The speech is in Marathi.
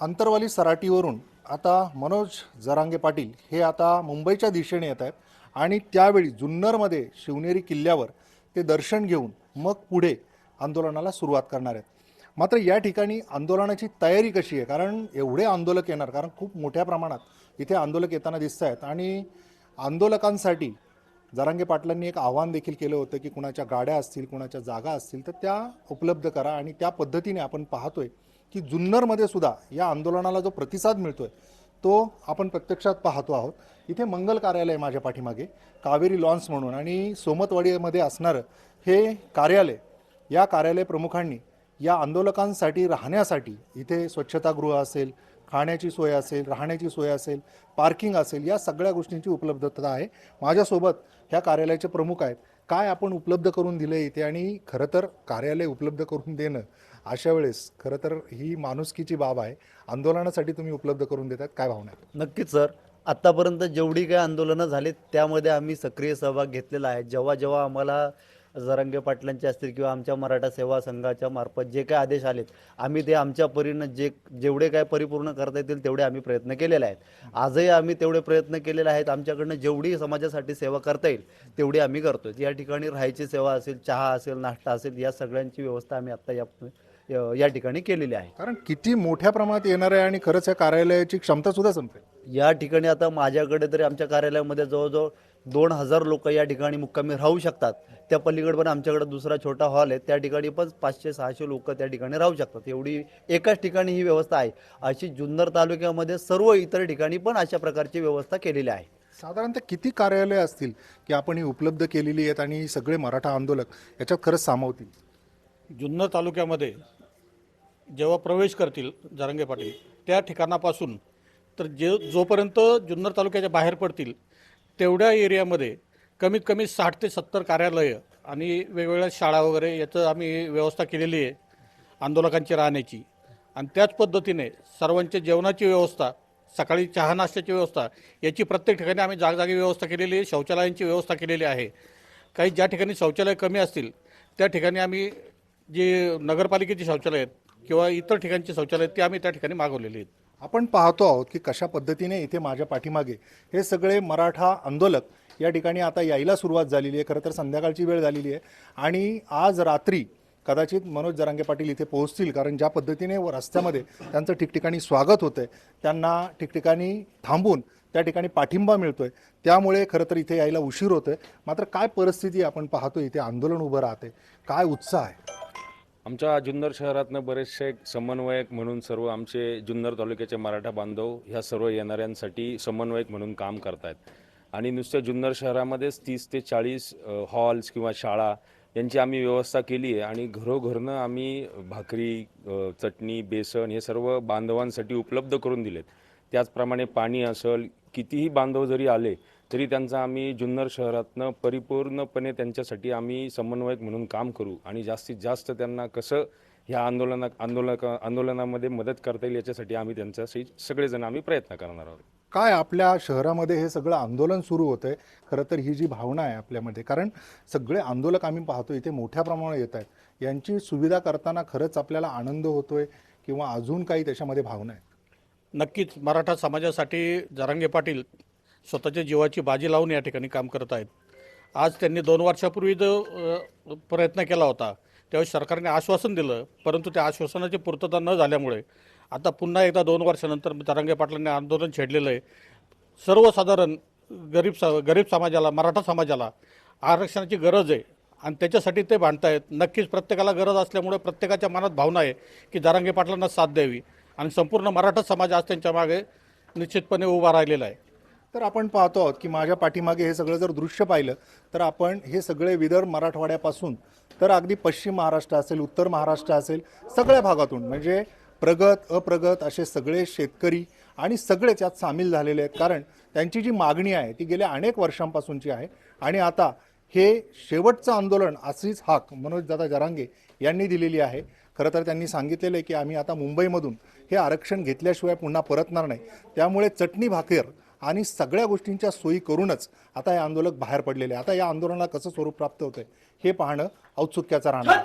अंतरवाली सराटीवरून आता मनोज जरांगे पाटील हे आता मुंबईच्या दिशेने येत आहेत आणि त्यावेळी जुन्नरमध्ये शिवनेरी किल्ल्यावर ते दर्शन घेऊन मग पुढे आंदोलनाला सुरुवात करणार आहेत. मात्र या ठिकाणी आंदोलनाची तयारी कशी आहे? कारण एवढे आंदोलक येणार कारण खूप मोठ्या प्रमाणात इथे आंदोलक येताना दिसत आहेत. आणि आंदोलकांसाठी जरांगे पाटलांनी एक आव्हान देखील केलं होतं की कुणाच्या गाड्या असतील कुणाच्या जागा असतील तर त्या उपलब्ध करा आणि त्या पद्धतीने आपण पाहतोय की जुन्नरमध्ये सुद्धा या आंदोलनाला जो प्रतिसाद मिळतोय तो आपण प्रत्यक्षात पाहतो आहोत. इथे मंगल कार्यालय आहे माझ्या पाठीमागे कावेरी लॉन्स म्हणून. आणि सोमतवाडीमध्ये असणारं हे कार्यालय या कार्यालय प्रमुखांनी या आंदोलकांसाठी राहण्यासाठी इथे स्वच्छतागृह असेल खाण्याची सोय असेल राहण्याची सोय असेल पार्किंग असेल या सगळ्या गोष्टींची उपलब्धता आहे. माझ्यासोबत ह्या कार्यालयाचे प्रमुख आहेत. काय आपण उपलब्ध करून दिले इथे? आणि खरं तर कार्यालय उपलब्ध करून देणं अशा वेळेस खरं तर ही माणुसकीची बाब आहे. आंदोलनासाठी तुम्ही उपलब्ध करून देतात काय भावना आहे नक्कीच सर. आत्तापर्यंत जेवढी काही आंदोलनं झालीत त्यामध्ये आम्ही सक्रिय सहभाग घेतलेला आहे. जेव्हा जेव्हा आम्हाला जरांगे पाटलांचे असतील किंवा आमच्या मराठा सेवा संघाच्या मार्फत जे काही आदेश आलेत आम्ही ते आमच्या परीनं जे जेवढे काय परिपूर्ण करता येतील तेवढे आम्ही प्रयत्न केलेले आहेत. आजही आम्ही तेवढे प्रयत्न केलेले आहेत. आमच्याकडनं जेवढी समाजासाठी सेवा करता येईल तेवढी आम्ही करतोय. या ठिकाणी राहायची सेवा असेल चहा असेल नाश्ता असेल या सगळ्यांची व्यवस्था आम्ही आत्ता या या ठिकाणी केलेली आहे. कारण किती मोठ्या प्रमाणात येणार आहे आणि खरंच या कार्यालयाची क्षमता सुद्धा संपेल. या ठिकाणी आता माझ्याकडे तरी आमच्या कार्यालयामध्ये जवळजवळ दोन हजार लोक या ठिकाणी मुक्कामी राहू शकतात. त्या पलीकडे पण आमच्याकडे दुसरा छोटा हॉल आहे. त्या ठिकाणी पण पाचशे सहाशे लोक त्या ठिकाणी राहू शकतात. एवढी एकाच ठिकाणी ही व्यवस्था आहे. अशी जुन्नर तालुक्यामध्ये सर्व इतर ठिकाणी पण अशा प्रकारची व्यवस्था केलेली आहे. साधारणतः किती कार्यालय असतील की आपण ही उपलब्ध केलेली आहेत आणि सगळे मराठा आंदोलक याच्यात खरंच सामावतील? जुन्नर तालुक्यामध्ये जेव्हा प्रवेश करतील जरांगे पाटील त्या ठिकाणापासून तर जे जोपर्यंत जुन्नर तालुक्याच्या बाहेर पडतील तेवढ्या एरियामध्ये कमीत कमी साठ ते सत्तर कार्यालयं आणि वेगवेगळ्या शाळा वगैरे याचं आम्ही व्यवस्था केलेली आहे आंदोलकांची राहण्याची. आणि त्याच पद्धतीने सर्वांच्या जेवणाची व्यवस्था सकाळी चहा नाश्त्याची व्यवस्था याची प्रत्येक ठिकाणी आम्ही जागजागी व्यवस्था केलेली आहे शौचालयांची व्यवस्था केलेली आहे. काही ज्या ठिकाणी शौचालय कमी असतील त्या ठिकाणी आम्ही जे नगरपालिकेची शौचालय आहेत किंवा इतर ठिकाणची शौचालय ते ती आम्ही त्या ठिकाणी मागवलेली आहेत. आपण पाहतो आहोत की कशा पद्धतीने इथे माझ्या पाठीमागे हे सगळे मराठा आंदोलक या ठिकाणी आता यायला सुरुवात झालेली आहे. खरं तर संध्याकाळची वेळ झालेली आहे. आणि आज रात्री कदाचित मनोज जरांगे पाटील इथे पोहोचतील कारण ज्या पद्धतीने व रस्त्यामध्ये त्यांचं ठिकठिकाणी स्वागत होतंय त्यांना ठिकठिकाणी थांबून त्या ठिकाणी पाठिंबा मिळतोय. त्यामुळे खरं तर इथे यायला उशीर होतोय. मात्र काय परिस्थिती आपण पाहतो इथे आंदोलन उभं राहते काय उत्साह आहे? आमच्या जुन्नर शहरातनं बरेचसे समन्वयक म्हणून सर्व आमचे जुन्नर तालुक्याचे मराठा बांधव ह्या सर्व येणाऱ्यांसाठी समन्वयक म्हणून काम करतायत. आणि नुसत्या जुन्नर शहरामध्येच तीस ते चाळीस हॉल्स किंवा शाळा यांची आम्ही व्यवस्था केली आहे आणि घरोघरनं आम्ही भाकरी चटणी बेसन हे सर्व बांधवांसाठी उपलब्ध करून दिलेत. त्याचप्रमाणे पाणी असेल कितीही बांधव जरी आले तरी त्यांचा आम्ही जुन्नर शहरातनं परिपूर्णपणे त्यांच्यासाठी आम्ही समन्वयक म्हणून काम करू आणि जास्तीत जास्त त्यांना कसं ह्या आंदोलना आंदोलक आंदोलनामध्ये मदत करता येईल याच्यासाठी आम्ही त्यांच्याशी सगळेजण आम्ही प्रयत्न करणार आहोत. काय आपल्या शहरामध्ये हे सगळं आंदोलन सुरू होतं आहे खरं तर ही जी भावना आहे आपल्यामध्ये कारण सगळे आंदोलक आम्ही पाहतो इथे मोठ्या प्रमाणात येत आहेत. यांची सुविधा करताना खरंच आपल्याला आनंद होतोय किंवा अजून काही त्याच्यामध्ये भावना आहे नक्कीच. मराठा समाजासाठी जरांगे पाटील स्वतःच्या जीवाची बाजी लावून या ठिकाणी काम करत आहेत. आज त्यांनी दोन वर्षापूर्वी जो प्रयत्न केला होता त्यावेळी सरकारने आश्वासन दिलं परंतु त्या आश्वासनाची पूर्तता न झाल्यामुळे आता पुन्हा एकदा दोन वर्षानंतर जरांगे पाटलांनी आंदोलन छेडलेलं आहे. सर्वसाधारण गरीब स गरीब समाजाला मराठा समाजाला आरक्षणाची गरज आहे आणि त्याच्यासाठी ते भांडतायत नक्कीच प्रत्येकाला गरज असल्यामुळे प्रत्येकाच्या मनात भावना आहे की जरांगे पाटलांना साथ द्यावी. आणि संपूर्ण मराठा समाज आज त्यांच्या मागे निश्चितपणे उभा राहिलेला आहे. तर आपण पाहतो आहोत की माझ्या पाठीमागे हे सगळं जर दृश्य पाहिलं तर आपण हे सगळे विदर्भ मराठवाड्यापासून तर अगदी पश्चिम महाराष्ट्र असेल उत्तर महाराष्ट्र असेल सगळ्या भागातून म्हणजे प्रगत अप्रगत असे सगळे शेतकरी आणि सगळेच यात सामील झालेले आहेत. कारण त्यांची जी मागणी आहे ती गेल्या अनेक वर्षांपासूनची आहे. आणि आता हे शेवटचं आंदोलन अशीच हाक मनोजदादा जरांगे यांनी दिलेली आहे. खरं तर त्यांनी सांगितलेलं आहे की आम्ही आता मुंबईमधून हे आरक्षण घेतल्याशिवाय पुन्हा परतणार नाही. त्यामुळे चटणी भाकर आणि सगळ्या गोष्टींच्या सोयी करूनच आता हे आंदोलक बाहेर पडलेले आता या आंदोलनाला कसं स्वरूप प्राप्त होतंय हे पाहणं औत्सुक्याचं राहणार